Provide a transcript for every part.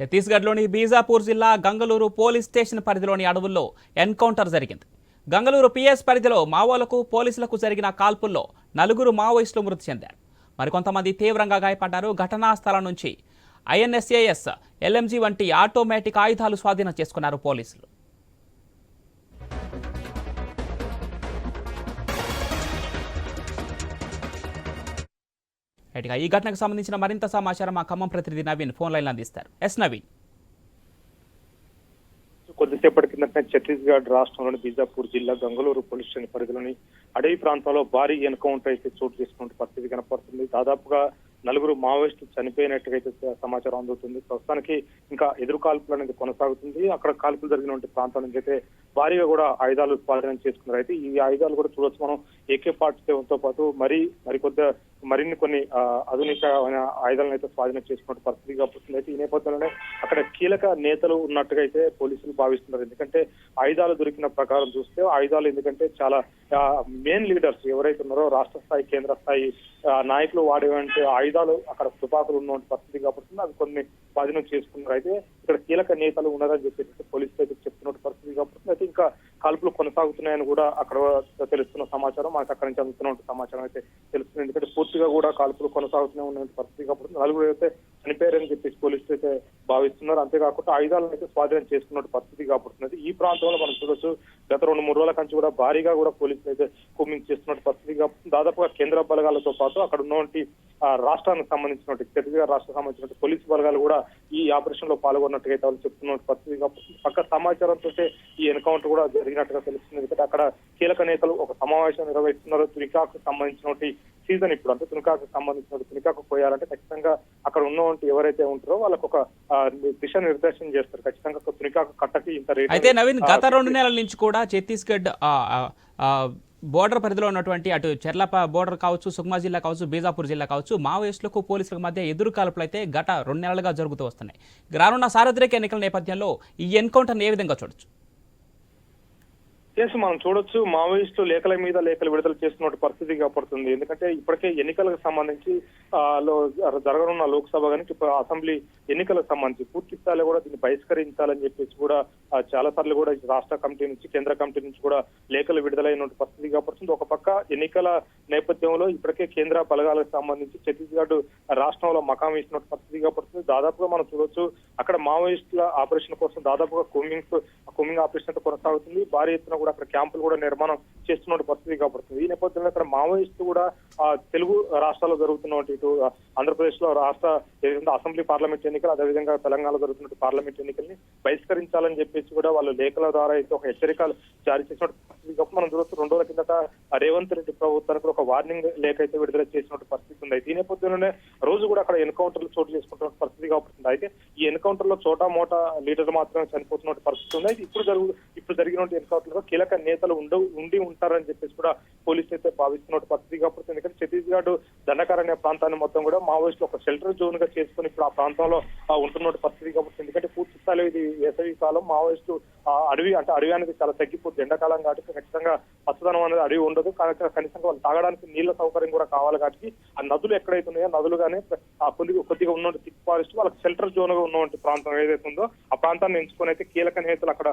ఛత్తీస్గఢ్లోని బీజాపూర్ జిల్లా Gangaluru police station పరిధిలోని అడవుల్లో ఎన్కౌంటర్ జరిగింది. గంగలూరు పిఎస్ పరిధిలో మావోలకు పోలీసులకు జరిగిన కాల్పుల్లో నలుగురు మావోయిస్టులు మృతి చెందారు. మరికొంతమంది తీవ్రంగా గాయపడ్డారు. ఘటనా స్థలం నుంచి ఐఎన్ఎస్ఏఎస్ ఎల్ఎంజీ వంటి ఆటోమేటిక్ ఆయుధాలు స్వాధీనం చేసుకున్నారు పోలీసులు. రైట్గా ఈ ఘటనకు సంబంధించిన మరింత సమాచారం మా ఖమ్మం ప్రతినిధి నవీన్ ఫోన్ లైన్లో అందిస్తారు. ఎస్ నవీన్. కొద్దిసేపటి కిందట ఛత్తీస్గఢ్ రాష్ట్రంలోని బీజాపూర్ జిల్లా గంగలూరు పోలీస్ స్టేషన్ పరిధిలోని అడవి ప్రాంతంలో భారీ ఎన్కౌంటర్ అయితే చోటు చేసుకున్న పరిస్థితి కనపడుతుంది. దాదాపుగా నలుగురు మావోయిస్టులు చనిపోయినట్టుగా అయితే సమాచారం అందుతుంది. ప్రస్తుతానికి ఇంకా ఎదురు కాల్పులు అనేది కొనసాగుతుంది. అక్కడ కాల్పులు జరిగినటువంటి ప్రాంతం నుంచి అయితే భారీగా కూడా ఆయుధాలు స్వాధీనం చేసుకున్నారు. అయితే ఈ ఆయుధాలు కూడా చూడొచ్చు మనం. ఏకే పార్ట్ సెవెన్తో పాటు మరి మరికొద్ది మరిన్ని కొన్ని ఆధునిక ఆయుధాలను అయితే స్వాధీనం చేసుకున్న పరిస్థితి కాబట్టి అయితే ఈ నేపథ్యంలోనే అక్కడ కీలక నేతలు ఉన్నట్టుగా అయితే పోలీసులు భావిస్తున్నారు. ఎందుకంటే ఆయుధాలు దొరికిన ప్రకారం చూస్తే ఆయుధాలు ఎందుకంటే చాలా మెయిన్ లీడర్స్ ఎవరైతే ఉన్నారో రాష్ట్ర స్థాయి కేంద్ర స్థాయి ఆ, నాయకులు వాడేవంటి ఆయుధాలు అక్కడ తుపాకులు ఉన్నటువంటి పరిస్థితి కాబట్టి అవి కొన్ని స్వాధీనం చేసుకున్నారు. అయితే ఇక్కడ కీలక నేతలు ఉన్నారని చెప్పేసి పోలీసులు అయితే చెప్తున్న పరిస్థితి కాబట్టి అయితే ఇంకా కాల్పులు కొనసాగుతున్నాయని కూడా అక్కడ తెలుస్తున్న సమాచారం. మనకు అక్కడి నుంచి అందుతున్న సమాచారం అయితే తెలుస్తుంది. ఎందుకంటే పూర్తిగా కూడా కాల్పులు కొనసాగుతూనే ఉన్న పరిస్థితి కాబట్టి నలుగురు అయితే చనిపోయారని చెప్పేసి పోలీసులు అయితే భావిస్తున్నారు. అంతేకాకుండా ఆయుధాలను అయితే స్వాధీనం చేసుకున్నట్టు పరిస్థితి కాబడుతున్నది. ఈ ప్రాంతంలో మనం చూడొచ్చు గత రెండు మూడు రోజుల కంచి కూడా భారీగా కూడా పోలీసులు అయితే కూమింగ్ చేస్తున్నట్టు పరిస్థితి కాబట్టి దాదాపుగా కేంద్ర బలగాలతో పాటు అక్కడ ఉన్నటువంటి రాష్ట్రానికి సంబంధించినటువంటి ఛత్తీస్గఢ్ రాష్ట్ర సంబంధించిన పోలీసు బలగాలు కూడా ఈ ఆపరేషన్లో పాల్గొన్నట్టుగా అయితే వాళ్ళు చెప్తున్న పరిస్థితి కాబట్టి పక్క సమాచారంతో ఈ ఎన్కౌంటర్ కూడా జరిగినట్టుగా తెలుస్తుంది. ఎందుకంటే అక్కడ కీలక నేతలు ఒక సమావేశం నిర్వహిస్తున్నారు తునికాకు సంబంధించినటువంటి సీజన్ ఇప్పుడు. అంటే తునికాకు సంబంధించిన తునికాకు పోయాలంటే ఖచ్చితంగా అక్కడ ఉన్నటువంటి ఎవరైతే ఉంటారో వాళ్ళకు ఒక దిశ నిర్దేశం చేస్తారు. ఖచ్చితంగా తునికాకు కట్టకి ఇంత రేటు అయితే నవీన్ గత రెండు నెలల నుంచి కూడా ఛత్తీస్గఢ్ బోర్డర్ పరిధిలో ఉన్నటువంటి అటు చెర్లప బోర్డర్ కావచ్చు సుక్మా జిల్లా కావచ్చు బీజాపూర్ జిల్లా కావచ్చు మావోయిస్టులకు పోలీసులకు మధ్య ఎదురు కాల్పులు అయితే గత రెండు నెలలుగా జరుగుతూ వస్తున్నాయి. రానున్న సార్వత్రిక ఎన్నికల నేపథ్యంలో ఈ ఎన్కౌంటర్ని ఏ విధంగా చూడొచ్చు? కేసు మనం చూడొచ్చు. మావోయిస్టులు లేఖల మీద లేఖలు విడుదల చేస్తున్న పరిస్థితి కాపాడుతుంది ఎందుకంటే ఇప్పటికే ఎన్నికలకు సంబంధించి జరగనున్న లోక్సభ కానీ ఇప్పుడు అసెంబ్లీ ఎన్నికలకు సంబంధించి పూర్తి స్థాయిలో కూడా దీన్ని బహిష్కరించాలని చెప్పేసి కూడా చాలా సార్లు కూడా రాష్ట్ర కమిటీ నుంచి కేంద్ర కమిటీ నుంచి కూడా లేఖలు విడుదలైన పరిస్థితి కాపాడుతుంది ఒక పక్క ఎన్నికల నేపథ్యంలో ఇప్పటికే కేంద్ర బలగాలకు సంబంధించి ఛత్తీస్గఢ్ రాష్ట్రంలో మకాం ఇస్తున్న పరిస్థితి కాపాడుతుంది దాదాపుగా మనం చూడొచ్చు అక్కడ మావోయిస్టుల ఆపరేషన్ కోసం దాదాపుగా కూమింగ్ కుమింగ్ ఆపరేషన్ అయితే కొనసాగుతుంది. భారీ ఎత్తున కూడా అక్కడ క్యాంపులు కూడా నిర్మాణం చేస్తున్న పరిస్థితి కాబడుతుంది. ఈ నేపథ్యంలో అక్కడ మావోయిస్టు కూడా ఆ, తెలుగు రాష్ట్రాల్లో జరుగుతున్నటువంటి ఇటు ఆంధ్రప్రదేశ్లో రాష్ట్ర ఏదైతే అసెంబ్లీ పార్లమెంట్ ఎన్నికలు అదేవిధంగా తెలంగాణలో జరుగుతున్న పార్లమెంట్ ఎన్నికల్ని బహిష్కరించాలని చెప్పేసి కూడా వాళ్ళు లేఖల ద్వారా అయితే ఒక హెచ్చరికలు జారీ చేసిన పరిస్థితి. మనం చూడొచ్చు రెండు రోజుల కిందట రేవంత్ రెడ్డి ప్రభుత్వానికి ఒక వార్నింగ్ లేఖ అయితే విడుదల చేసినటువంటి పరిస్థితి ఉంది. ఈ నేపథ్యంలోనే రోజు కూడా అక్కడ ఎన్కౌంటర్లు చోటు చేసుకుంటున్న పరిస్థితి కాబట్టి అయితే ఈ ఎన్కౌంటర్ లో చోటా మోటా లీడర్ మాత్రమే చనిపోతున్న పరిస్థితి ఉంది. ఇప్పుడు జరుగు ఇప్పుడు జరిగిన ఎన్కౌంటర్లో కీలక నేతలు ఉండ ఉండి ఉంటారని చెప్పేసి కూడా పోలీసులు అయితే భావిస్తున్న పరిస్థితి కాబట్టి ఎందుకంటే ఛత్తీస్గఢ్ దండకారణ్య ప్రాంతాన్ని మొత్తం కూడా మావోయిస్టులు ఒక షెల్టర్ జోన్గా చేసుకుని ఇప్పుడు ఆ ప్రాంతంలో ఆ, ఉంటున్న పరిస్థితి కాబట్టి ఎందుకంటే స్థాయిలో ఇది వేసవి కాలం మావోయిస్టు అడవి అంటే అడవి అనేది చాలా తగ్గిపోతుంది ఎండాకాలం కాబట్టి ఖచ్చితంగా పచ్చదనం అనేది అడవి ఉండదు. కాబట్టి కనీసం వాళ్ళు తాగడానికి నీళ్ళ సౌకర్యం కూడా కావాలి కాబట్టి ఆ నదులు ఎక్కడైతే ఉన్నాయో నదులు కానీ ఆ కొద్దిగా కొద్దిగా ఉన్నటువంటి థిక్ ఫారెస్ట్ వాళ్ళకి షెల్టర్ జోన్గా ఉన్నటువంటి ప్రాంతం ఏదైతే ఉందో ఆ ప్రాంతాన్ని ఎంచుకొని అయితే కీలక నేతలు అక్కడ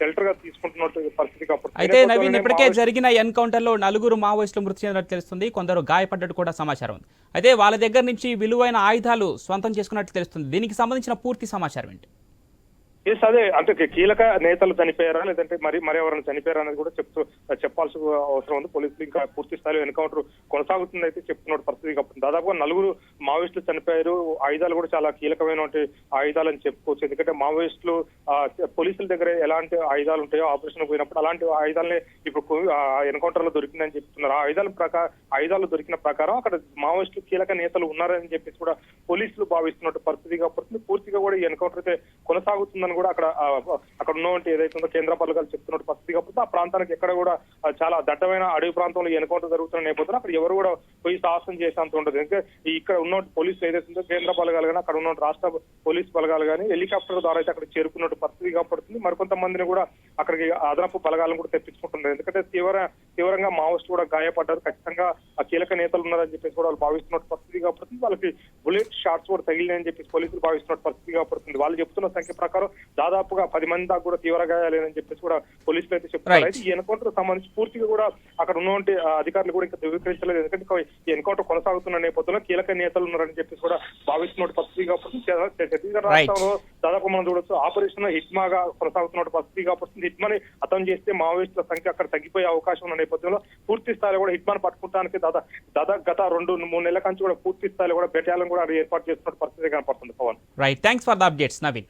షెల్టర్గా తీసుకుంటున్నట్టు పరిస్థితి కాబట్టి అయితే నవీన్ ఇప్పటికే జరిగిన ఎన్కౌంటర్లో నలుగురు మావోయిస్టులు మృతి చెందినట్టు తెలుస్తుంది. కొందరు గాయపడ్డట్టు కూడా సమాచారం ఉంది. అయితే వాళ్ళ దగ్గర నుంచి విలువైన ఆయుధాలు స్వంతం చేసుకున్నట్టు తెలుస్తుంది. దీనికి సంబంధించిన పూర్తి సమాచారం ఏంటి? ఎస్ అదే. అంటే కీలక నేతలు చనిపోయారా? లేదంటే మరి మరి ఎవరైనా చనిపోయారా అనేది కూడా చెప్తూ చెప్పాల్సి అవసరం ఉంది. పోలీసులు ఇంకా పూర్తి స్థాయిలో ఎన్కౌంటర్ కొనసాగుతుంది అయితే చెప్తున్న పరిస్థితి. కాబట్టి దాదాపుగా నలుగురు మావోయిస్టులు చనిపోయారు. ఆయుధాలు కూడా చాలా కీలకమైనటువంటి ఆయుధాలు అని చెప్పుకోవచ్చు. ఎందుకంటే మావోయిస్టులు ఆ, పోలీసుల దగ్గర ఎలాంటి ఆయుధాలు ఉంటాయో ఆపరేషన్ పోయినప్పుడు అలాంటి ఆయుధాలనే ఇప్పుడు ఎన్కౌంటర్లో దొరికిందని చెప్తున్నారు. ఆ ఆయుధాల ప్రకారం ఆయుధాలు దొరికిన ప్రకారం అక్కడ మావోయిస్టులు కీలక నేతలు ఉన్నారని చెప్పేసి కూడా పోలీసులు భావిస్తున్నట్టు పరిస్థితి కాబట్టి పూర్తిగా కూడా ఈ ఎన్కౌంటర్ అయితే కొనసాగుతుందని అని కూడా అక్కడ అక్కడ ఉన్నటువంటి ఏదైతే ఉందో కేంద్ర బలగాలు చెప్తున్నట్టు పరిస్థితి కాబట్టి ఆ ప్రాంతానికి ఎక్కడ కూడా చాలా దట్టమైన అడవి ప్రాంతంలో ఎన్కౌంటర్ జరుగుతున్న నేపథ్యంలో అక్కడ ఎవరు కూడా పోయి సాహసం చేసేంత ఉండదు. ఎందుకంటే ఇక్కడ ఉన్న పోలీసులు ఏదైతే ఉందో కేంద్ర బలగాలు కానీ అక్కడ ఉన్న రాష్ట్ర పోలీస్ బలగాలు కానీ హెలికాప్టర్ ద్వారా అయితే అక్కడ చేరుకున్నట్టు పరిస్థితి కాబడుతుంది మరికొంతమందిని కూడా అక్కడికి అదనపు బలగాలను కూడా తెప్పించుకుంటున్నారు. ఎందుకంటే తీవ్ర తీవ్రంగా మావోస్ట్ కూడా గాయపడ్డారు. ఖచ్చితంగా ఆ కీలక నేతలు ఉన్నారని చెప్పేసి కూడా వాళ్ళు భావిస్తున్నట్టు పరిస్థితి కాబడుతుంది వాళ్ళకి బుల్లెట్ షాట్స్ కూడా తగిలినాయని చెప్పేసి పోలీసులు భావిస్తున్నట్టు పరిస్థితి కాబడుతుంది వాళ్ళు చెప్తున్న సంఖ్య ప్రకారం దాదాపుగా పది మంది దాకా కూడా తీవ్ర గాయాలేనని చెప్పేసి కూడా పోలీసులు అయితే చెప్తున్నారు. అయితే ఈ ఎన్కౌంటర్ సంబంధించి పూర్తిగా కూడా అక్కడ ఉన్నటువంటి అధికారులు కూడా ఇంకా ధృవీకరించలేదు. ఎందుకంటే ఈ ఎన్కౌంటర్ కొనసాగుతున్న నేపథ్యంలో కీలక నేతలు ఉన్నారని చెప్పేసి కూడా భావిస్తున్నట్టు పరిస్థితి కాబట్టి ఛత్తీస్గఢ్. రాష్ట్రంలో దాదాపు మనం చూడొచ్చు ఆపరేషన్ హిట్మాగా కొనసాగుతున్నట్టు పరిస్థితి కాబట్టి హిట్మాని హతం చేస్తే మావోయిస్టుల సంఖ్య అక్కడ తగ్గిపోయే అవకాశం ఉన్న నేపథ్యంలో పూర్తి స్థాయిలో కూడా హిట్మాన్ పట్టుకుంటానికి దాదా దాదాపు గత రెండు మూడు నెలల కంచి కూడా పూర్తి స్థాయిలో కూడా బెటాలియన్ కూడా ఏర్పాటు చేస్తున్న పరిస్థితి కనపడుతుంది Pavan. Right thanks for the updates Naveen